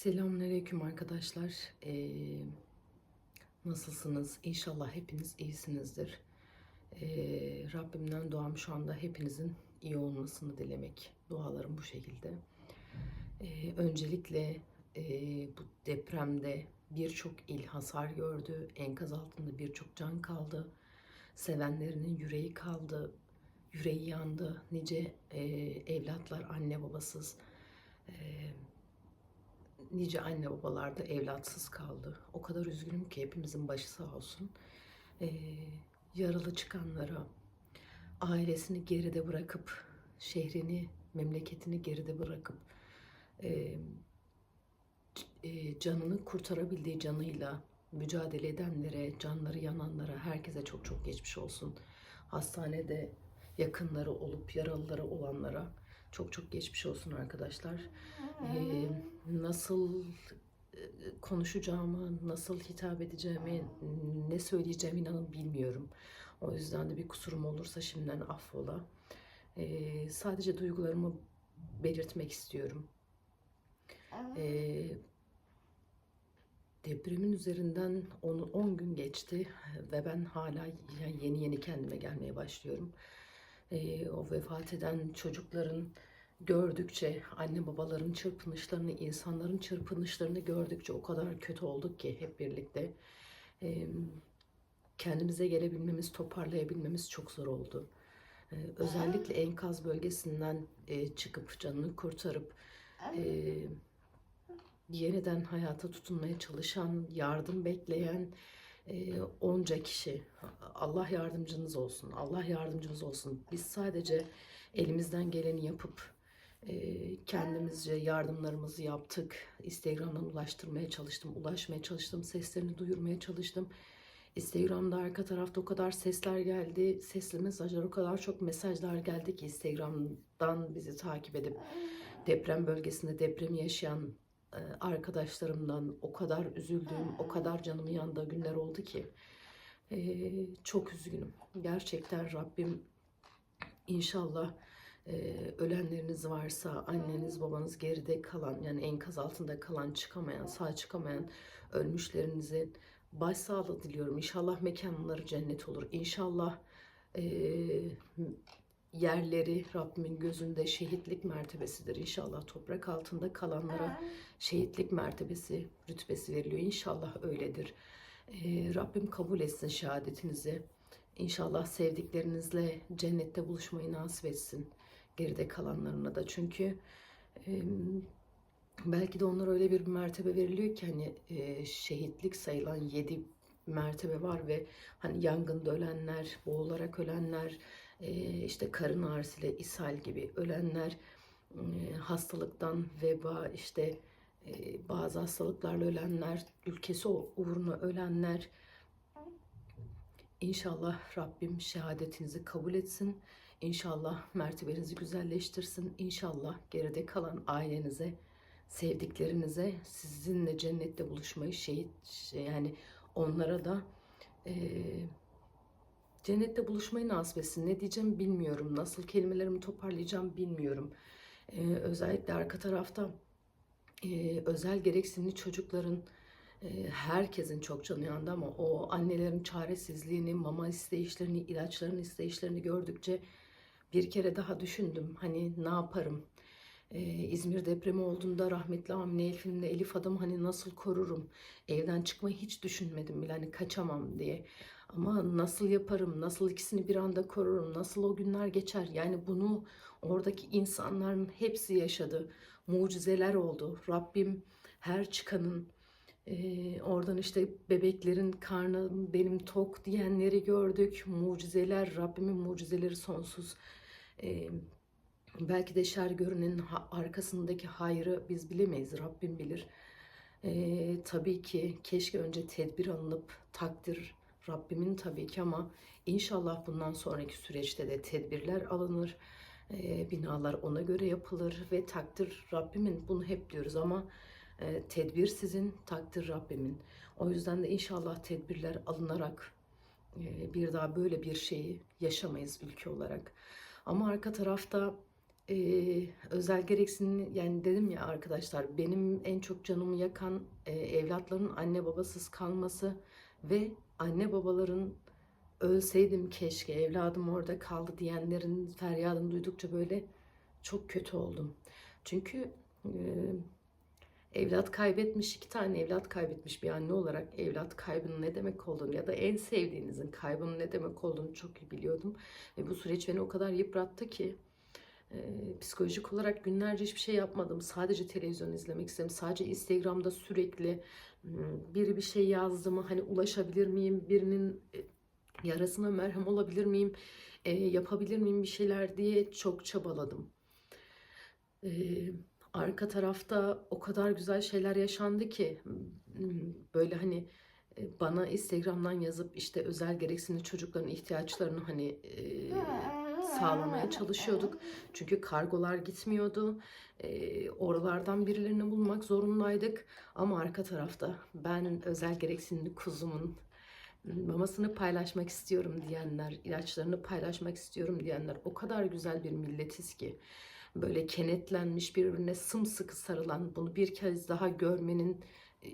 Selamünaleyküm arkadaşlar. Ee, nasılsınız? İnşallah hepiniz iyisinizdir. Ee, Rabbimden duam şu anda hepinizin iyi olmasını dilemek. Dualarım bu şekilde. Ee, öncelikle e, bu depremde birçok il hasar gördü. Enkaz altında birçok can kaldı. Sevenlerinin yüreği kaldı. Yüreği yandı. Nice e, evlatlar anne babasız. E, nice anne babalar da evlatsız kaldı. O kadar üzgünüm ki hepimizin başı sağ olsun. Ee, yaralı çıkanlara, ailesini geride bırakıp, şehrini, memleketini geride bırakıp, e, e, canını kurtarabildiği canıyla mücadele edenlere, canları yananlara, herkese çok çok geçmiş olsun. Hastanede yakınları olup yaralıları olanlara çok çok geçmiş olsun arkadaşlar. Ee, nasıl e, konuşacağımı, nasıl hitap edeceğimi, ne söyleyeceğimi inanın bilmiyorum. O yüzden de bir kusurum olursa şimdiden affola. Ee, sadece duygularımı belirtmek istiyorum. Ee, depremin üzerinden 10 gün geçti ve ben hala yeni yeni kendime gelmeye başlıyorum. Ee, o vefat eden çocukların gördükçe, anne babaların çırpınışlarını, insanların çırpınışlarını gördükçe o kadar kötü olduk ki hep birlikte. Ee, kendimize gelebilmemiz, toparlayabilmemiz çok zor oldu. Ee, özellikle enkaz bölgesinden e, çıkıp canını kurtarıp e, yeniden hayata tutunmaya çalışan, yardım bekleyen e, onca kişi. Allah yardımcınız olsun. Allah yardımcınız olsun. Biz sadece elimizden geleni yapıp e, kendimizce yardımlarımızı yaptık. Instagram'dan ulaştırmaya çalıştım, ulaşmaya çalıştım, seslerini duyurmaya çalıştım. Instagram'da arka tarafta o kadar sesler geldi, sesli mesajlar, o kadar çok mesajlar geldi ki Instagram'dan bizi takip edip deprem bölgesinde depremi yaşayan arkadaşlarımdan o kadar üzüldüğüm, o kadar canımı yandığı günler oldu ki e, çok üzgünüm. Gerçekten Rabbim inşallah e, ölenleriniz varsa anneniz babanız geride kalan yani enkaz altında kalan çıkamayan sağ çıkamayan ölmüşlerinizin başsağlığı diliyorum. İnşallah mekanları cennet olur. İnşallah e, yerleri Rabbimin gözünde şehitlik mertebesidir. İnşallah toprak altında kalanlara şehitlik mertebesi, rütbesi veriliyor. İnşallah öyledir. Ee, Rabbim kabul etsin şehadetinizi. İnşallah sevdiklerinizle cennette buluşmayı nasip etsin. Geride kalanlarına da. Çünkü e, belki de onlara öyle bir mertebe veriliyor ki hani e, şehitlik sayılan yedi mertebe var ve hani yangında ölenler, boğularak ölenler, e, işte karın ağrısıyla ishal gibi ölenler, e, hastalıktan veba işte e, bazı hastalıklarla ölenler, ülkesi uğruna ölenler. İnşallah Rabbim şehadetinizi kabul etsin. İnşallah mertebenizi güzelleştirsin. İnşallah geride kalan ailenize, sevdiklerinize sizinle cennette buluşmayı şehit yani onlara da e, cennette buluşmayı nasip etsin. Ne diyeceğim bilmiyorum. Nasıl kelimelerimi toparlayacağım bilmiyorum. E, özellikle arka tarafta e, özel gereksinimli çocukların herkesin çok canı yandı ama o annelerin çaresizliğini, mama isteyişlerini, ilaçların isteyişlerini gördükçe bir kere daha düşündüm. Hani ne yaparım? Ee, İzmir depremi olduğunda rahmetli Amine Elif'imle Elif adam hani nasıl korurum? Evden çıkmayı hiç düşünmedim bile hani kaçamam diye. Ama nasıl yaparım? Nasıl ikisini bir anda korurum? Nasıl o günler geçer? Yani bunu oradaki insanların hepsi yaşadı. Mucizeler oldu. Rabbim her çıkanın ee, oradan işte bebeklerin karnı benim tok diyenleri gördük. Mucizeler, Rabbimin mucizeleri sonsuz. Ee, belki de şer görünenin arkasındaki hayrı biz bilemeyiz. Rabbim bilir. Ee, tabii ki keşke önce tedbir alınıp takdir Rabbimin tabii ki ama inşallah bundan sonraki süreçte de tedbirler alınır. Ee, binalar ona göre yapılır ve takdir Rabbimin bunu hep diyoruz ama e, tedbir sizin, takdir Rabbimin. O yüzden de inşallah tedbirler alınarak e, bir daha böyle bir şeyi yaşamayız ülke olarak. Ama arka tarafta Ee, özel gereksinim yani dedim ya arkadaşlar benim en çok canımı yakan e, evlatların anne babasız kalması ve anne babaların ölseydim keşke evladım orada kaldı diyenlerin feryadını duydukça böyle çok kötü oldum. Çünkü e, evlat kaybetmiş iki tane evlat kaybetmiş bir anne olarak evlat kaybının ne demek olduğunu ya da en sevdiğinizin kaybının ne demek olduğunu çok iyi biliyordum. Ve bu süreç beni o kadar yıprattı ki e, psikolojik olarak günlerce hiçbir şey yapmadım. Sadece televizyon izlemek istedim. Sadece Instagram'da sürekli biri bir şey yazdı mı hani ulaşabilir miyim? Birinin yarasına merhem olabilir miyim? E, yapabilir miyim bir şeyler diye çok çabaladım. E, arka tarafta o kadar güzel şeyler yaşandı ki böyle hani bana Instagram'dan yazıp işte özel gereksinimli çocukların ihtiyaçlarını hani e, sağlamaya çalışıyorduk. Çünkü kargolar gitmiyordu. E, oralardan birilerini bulmak zorundaydık. Ama arka tarafta ben özel gereksinimli kuzumun mamasını paylaşmak istiyorum diyenler, ilaçlarını paylaşmak istiyorum diyenler o kadar güzel bir milletiz ki böyle kenetlenmiş birbirine sımsıkı sarılan bunu bir kez daha görmenin e,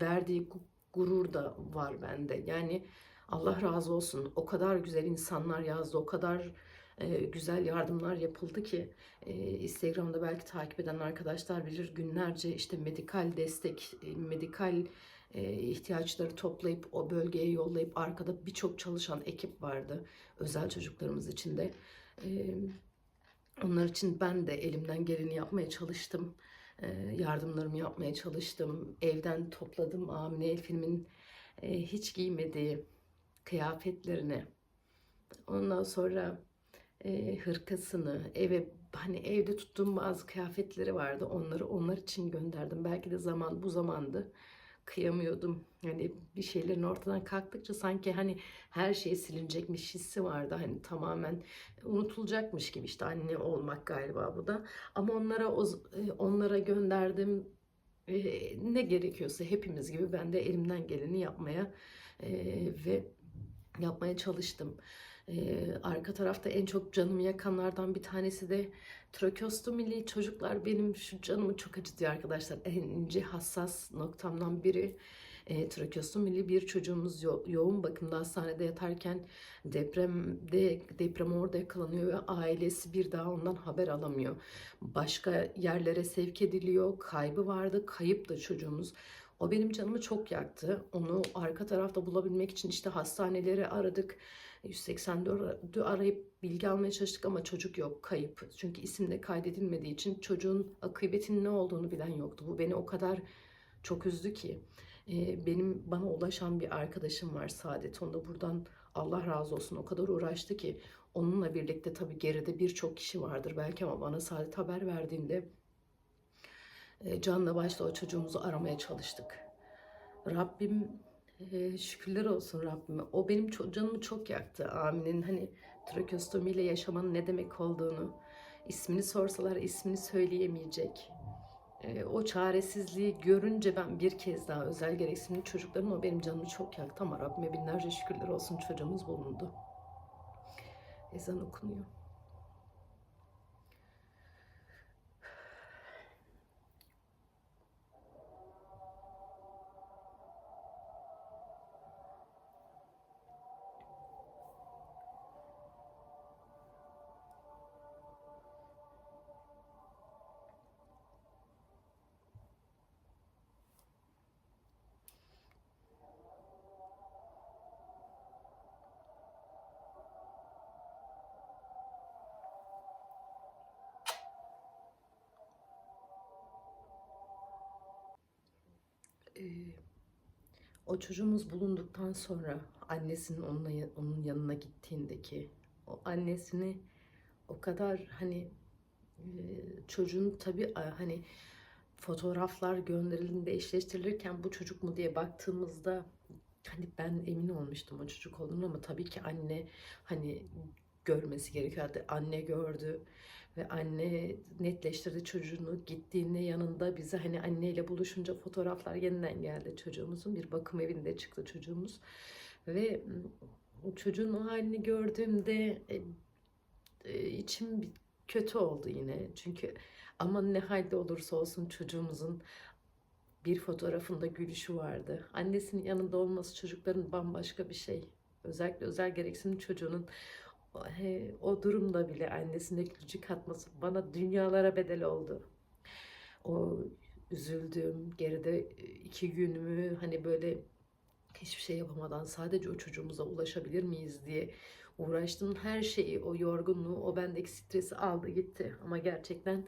verdiği gu- gurur da var bende. Yani Allah razı olsun. O kadar güzel insanlar yazdı, o kadar e, güzel yardımlar yapıldı ki e, Instagram'da belki takip eden arkadaşlar bilir günlerce işte medikal destek, e, medikal ihtiyaçları toplayıp o bölgeye yollayıp arkada birçok çalışan ekip vardı özel çocuklarımız için de. Onlar için ben de elimden geleni yapmaya çalıştım. Yardımlarımı yapmaya çalıştım. Evden topladım Amine Elfim'in e, hiç giymediği kıyafetlerini. Ondan sonra e, hırkasını, eve hani evde tuttuğum bazı kıyafetleri vardı. Onları onlar için gönderdim. Belki de zaman bu zamandı. Kıyamıyordum. Yani bir şeylerin ortadan kalktıkça sanki hani her şey silinecekmiş hissi vardı. Hani tamamen unutulacakmış gibi işte anne olmak galiba bu da. Ama onlara onlara gönderdim. Ne gerekiyorsa hepimiz gibi ben de elimden geleni yapmaya ve yapmaya çalıştım. Ee, arka tarafta en çok canımı yakanlardan bir tanesi de trakeostomili çocuklar benim şu canımı çok acıtıyor arkadaşlar. En ince hassas noktamdan biri. E, trakeostomili bir çocuğumuz yo- yoğun bakımda hastanede yatarken depremde deprem orada yakalanıyor ve ailesi bir daha ondan haber alamıyor. Başka yerlere sevk ediliyor. Kaybı vardı. Kayıp da çocuğumuz. O benim canımı çok yaktı. Onu arka tarafta bulabilmek için işte hastaneleri aradık. 184'ü arayıp bilgi almaya çalıştık ama çocuk yok, kayıp. Çünkü isim de kaydedilmediği için çocuğun akıbetinin ne olduğunu bilen yoktu. Bu beni o kadar çok üzdü ki. Ee, benim bana ulaşan bir arkadaşım var Saadet. Onu da buradan Allah razı olsun o kadar uğraştı ki. Onunla birlikte tabii geride birçok kişi vardır belki ama bana Saadet haber verdiğinde canla başla o çocuğumuzu aramaya çalıştık. Rabbim e, şükürler olsun Rabbime. O benim canımı çok yaktı. Amin'in hani trakeostomiyle yaşamanın ne demek olduğunu, ismini sorsalar ismini söyleyemeyecek. E, o çaresizliği görünce ben bir kez daha özel gereksinimli çocukların o benim canımı çok yaktı ama Rabbime binlerce şükürler olsun çocuğumuz bulundu. Ezan okunuyor. Ee, o çocuğumuz bulunduktan sonra annesinin onunla, onun yanına gittiğindeki o annesini o kadar hani e, çocuğun tabii a- hani fotoğraflar gönderildiğinde eşleştirilirken bu çocuk mu diye baktığımızda hani ben emin olmuştum o çocuk olduğunu ama tabii ki anne hani görmesi gerekiyordu. Anne gördü ve anne netleştirdi çocuğunu gittiğinde yanında bize hani anneyle buluşunca fotoğraflar yeniden geldi çocuğumuzun bir bakım evinde çıktı çocuğumuz ve mm, çocuğun o halini gördüğümde e, e, içim bir kötü oldu yine. Çünkü ama ne halde olursa olsun çocuğumuzun bir fotoğrafında gülüşü vardı. Annesinin yanında olması çocukların bambaşka bir şey. Özellikle özel gereksinimli çocuğunun o- o durumda bile annesine gülücük atması bana dünyalara bedel oldu. O üzüldüğüm, geride iki günümü hani böyle hiçbir şey yapamadan sadece o çocuğumuza ulaşabilir miyiz diye uğraştım. Her şeyi, o yorgunluğu, o bendeki stresi aldı gitti. Ama gerçekten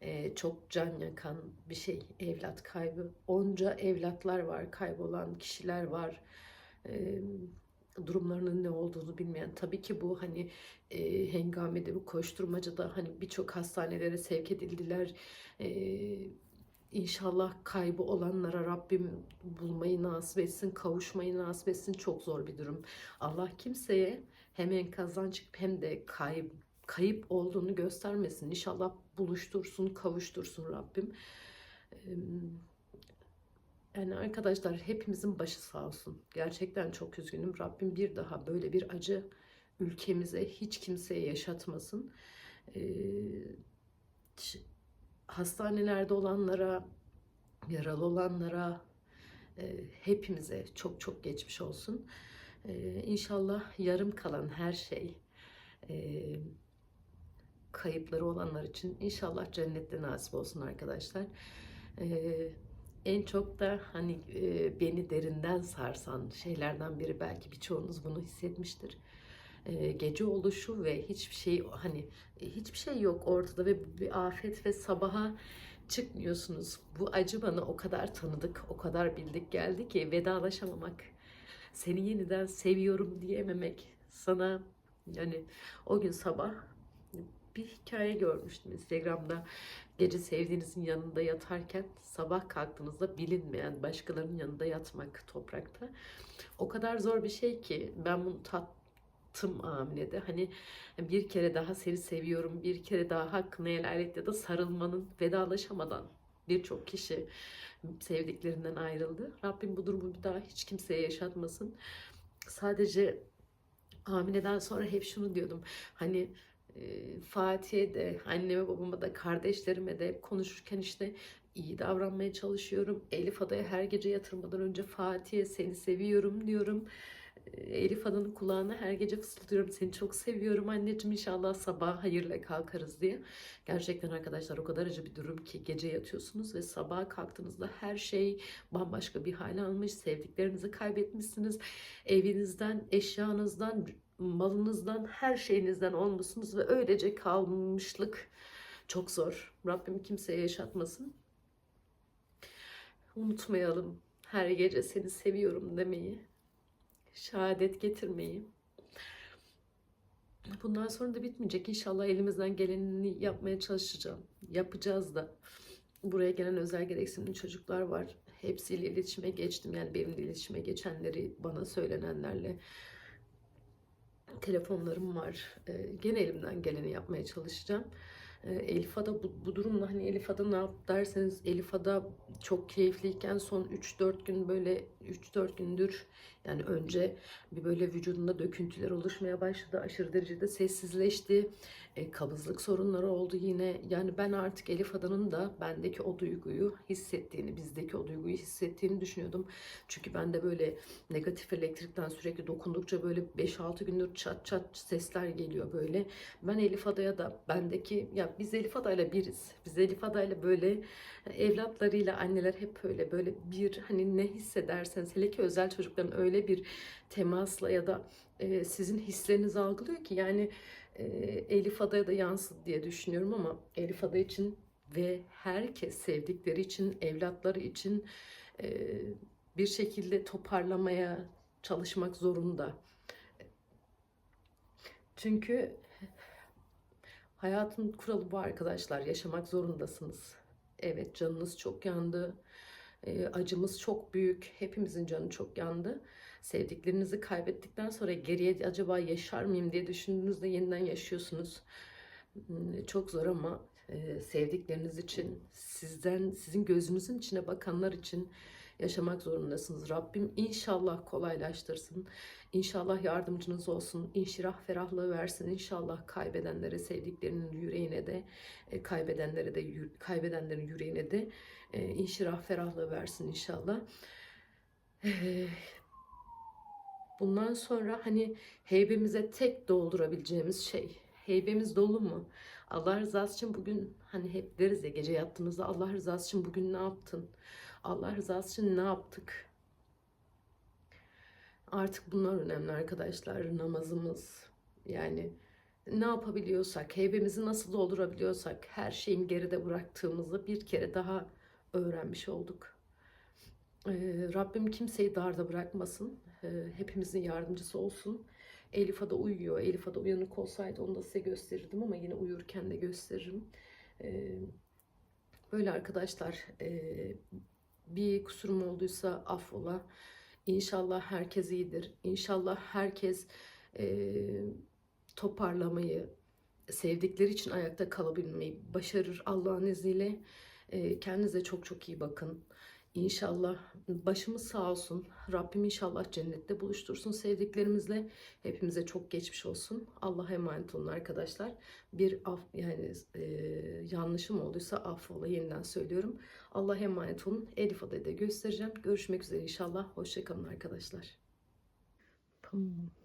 e, çok can yakan bir şey evlat kaybı. Onca evlatlar var, kaybolan kişiler var. E, durumlarının ne olduğunu bilmeyen. Tabii ki bu hani e, hengamede, bu koşturmacada hani birçok hastanelere sevk edildiler. E, İnşallah kaybı olanlara Rabbim bulmayı nasip etsin, kavuşmayı nasip etsin. Çok zor bir durum. Allah kimseye hem enkazdan çıkıp hem de kayıp, kayıp olduğunu göstermesin. İnşallah buluştursun, kavuştursun Rabbim. Eee, Yani arkadaşlar hepimizin başı sağ olsun. Gerçekten çok üzgünüm. Rabbim bir daha böyle bir acı ülkemize hiç kimseye yaşatmasın. Eee, ş- hastanelerde olanlara, yaralı olanlara, e, hepimize çok çok geçmiş olsun. E, İnşallah yarım kalan her şey, e, kayıpları olanlar için inşallah cennette nasip olsun arkadaşlar. E, en çok da hani e, beni derinden sarsan şeylerden biri belki birçoğunuz bunu hissetmiştir. E, gece oluşu ve hiçbir şey hani e, hiçbir şey yok ortada ve bir afet ve sabaha çıkmıyorsunuz. Bu acı bana o kadar tanıdık, o kadar bildik geldi ki vedalaşamamak, seni yeniden seviyorum diyememek, sana yani o gün sabah bir hikaye görmüştüm Instagram'da. Gece sevdiğinizin yanında yatarken sabah kalktığınızda bilinmeyen başkalarının yanında yatmak toprakta. O kadar zor bir şey ki ben bunu tattım Amine'de. Hani bir kere daha seni seviyorum, bir kere daha hakkını helal et ya da sarılmanın vedalaşamadan birçok kişi sevdiklerinden ayrıldı. Rabbim bu durumu bir daha hiç kimseye yaşatmasın. Sadece Amine'den sonra hep şunu diyordum. Hani Fatih'e de, anneme babama da, kardeşlerime de konuşurken işte iyi davranmaya çalışıyorum. Elif Ada'ya her gece yatırmadan önce Fatih'e seni seviyorum diyorum. Elif Adan'ın kulağına her gece fısıldıyorum. Seni çok seviyorum anneciğim inşallah sabah hayırla kalkarız diye. Gerçekten arkadaşlar o kadar acı bir durum ki gece yatıyorsunuz ve sabah kalktığınızda her şey bambaşka bir hale almış. Sevdiklerinizi kaybetmişsiniz. Evinizden, eşyanızdan, malınızdan, her şeyinizden olmuşsunuz ve öylece kalmışlık çok zor. Rabbim kimseye yaşatmasın. Unutmayalım her gece seni seviyorum demeyi, şehadet getirmeyi. Bundan sonra da bitmeyecek. İnşallah elimizden gelenini yapmaya çalışacağım. Yapacağız da. Buraya gelen özel gereksinimli çocuklar var. Hepsiyle iletişime geçtim. Yani benimle iletişime geçenleri bana söylenenlerle telefonlarım var. Ee, gene elimden geleni yapmaya çalışacağım. Ee, Elif bu, bu durumda hani Elif Ada ne yap derseniz Elif Ada çok keyifliyken son 3-4 gün böyle 3-4 gündür yani önce bir böyle vücudunda döküntüler oluşmaya başladı. Aşırı derecede sessizleşti. E, kabızlık sorunları oldu yine. Yani ben artık Elif Ada'nın da bendeki o duyguyu hissettiğini, bizdeki o duyguyu hissettiğini düşünüyordum. Çünkü ben de böyle negatif elektrikten sürekli dokundukça böyle 5-6 gündür çat çat sesler geliyor böyle. Ben Elif Ada'ya da bendeki ya biz Elif Ada'yla biriz. Biz Elif Ada'yla böyle evlatlarıyla anneler hep böyle böyle bir hani ne hissederseniz hele ki özel çocukların öyle bir temasla ya da e, sizin hislerinizi algılıyor ki yani e, Elif Ada'ya da yansıdı diye düşünüyorum ama Elif Ada için ve herkes sevdikleri için, evlatları için e, bir şekilde toparlamaya çalışmak zorunda. Çünkü hayatın kuralı bu arkadaşlar. Yaşamak zorundasınız. Evet canınız çok yandı. E, acımız çok büyük. Hepimizin canı çok yandı. Sevdiklerinizi kaybettikten sonra geriye acaba yaşar mıyım diye düşündüğünüzde yeniden yaşıyorsunuz. Hmm, Çok zor ama e, sevdikleriniz için, sizden, sizin gözünüzün içine bakanlar için yaşamak zorundasınız. Rabbim inşallah kolaylaştırsın. İnşallah yardımcınız olsun. İnşirah ferahlığı versin. İnşallah kaybedenlere, sevdiklerinin yüreğine de, e, kaybedenlere de, kaybedenlerin yüreğine de e, inşirah ferahlığı versin inşallah. E, Bundan sonra hani heybemize tek doldurabileceğimiz şey. Heybemiz dolu mu? Allah rızası için bugün hani hep deriz ya gece yattığımızda Allah rızası için bugün ne yaptın? Allah rızası için ne yaptık? Artık bunlar önemli arkadaşlar. Namazımız yani ne yapabiliyorsak, heybemizi nasıl doldurabiliyorsak her şeyin geride bıraktığımızı bir kere daha öğrenmiş olduk. Ee, Rabbim kimseyi darda bırakmasın. Ee, hepimizin yardımcısı olsun. Elif Ada uyuyor. Elif Ada uyanık olsaydı onu da size gösterirdim ama yine uyurken de gösteririm. Ee, böyle arkadaşlar ee, bir kusurum olduysa affola. İnşallah herkes iyidir. İnşallah herkes ee, toparlamayı, sevdikleri için ayakta kalabilmeyi başarır Allah'ın izniyle. Ee, kendinize çok çok iyi bakın. İnşallah başımız sağ olsun. Rabbim inşallah cennette buluştursun sevdiklerimizle. Hepimize çok geçmiş olsun. Allah'a emanet olun arkadaşlar. Bir af, yani e, yanlışım olduysa affola yeniden söylüyorum. Allah'a emanet olun. Elif adayı da göstereceğim. Görüşmek üzere inşallah. Hoşçakalın arkadaşlar. Pam.